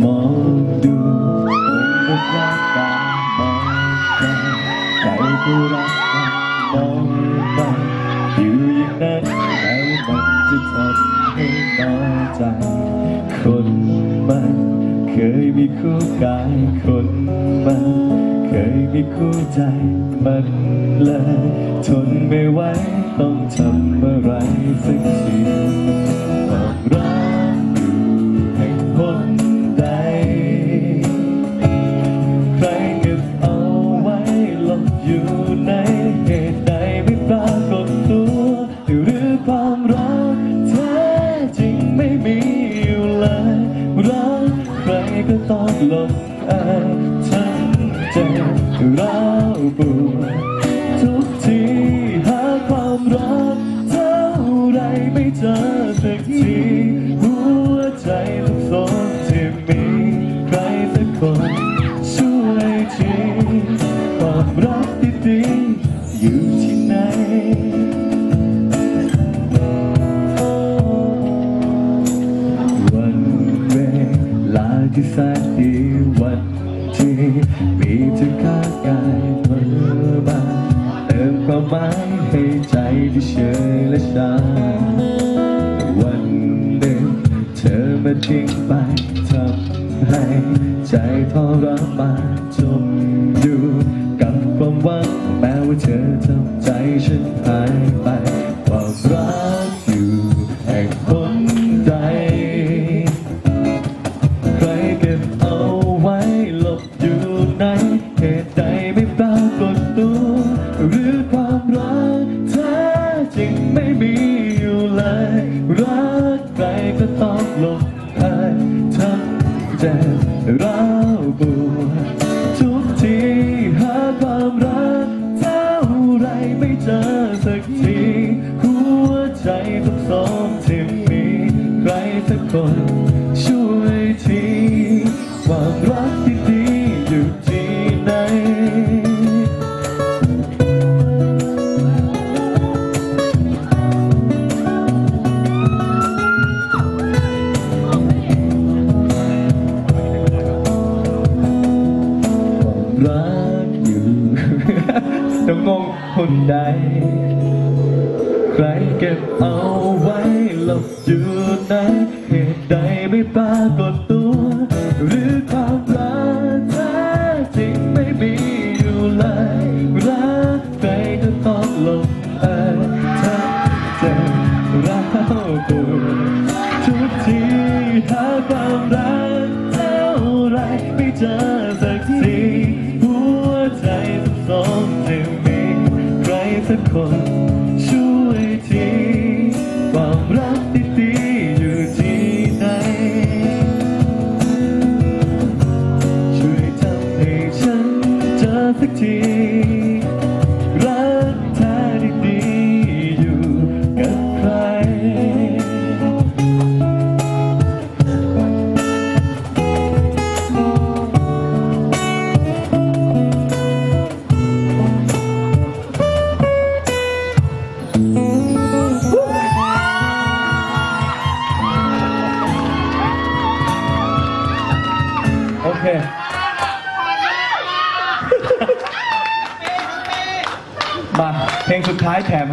มองดูเหมือนกับรักตามมองใครก็รักกันมองไปอยู่อย่างนั้นแล้วมันจะทำให้น้อใจ คนมันเคยมีคู่กายคนมันเคยมีคู่ใจมันเลยทนไม่ไหวต้องทำอะไรสักที ที่ดีอยู่ที่ไหนวันเวลาที่แสนดีวันที่มีเธอข้างกายเมื่อมาเติมความหมายให้ใจที่เฉยและชาวันหนึ่งเธอมาทิ้งไปทำให้ใจทรมานจม ไม่ปรากฏตัวหรือความรักแท้จริงไม่มีอยู่เลยรักใครก็ต้องหลบหายทั้งเจ็บร้าวปวดทุกทีหาความรักเท่าไรไม่เจอสักทีหัวใจทุกสองที่มีใครสักคน รักอยู่ต้องงงคนใด ใครเก็บเอาไว้หลบอยู่ในเหตุใดไม่ปรากฏตัว หรือความรักแท้จริงไม่มีอยู่เลยรักใครก็ต้องหลบเอยทั้งเจ็บร้าวปวดทุกทีหาความรัก เจ มาเพลงสุดท้ายแถม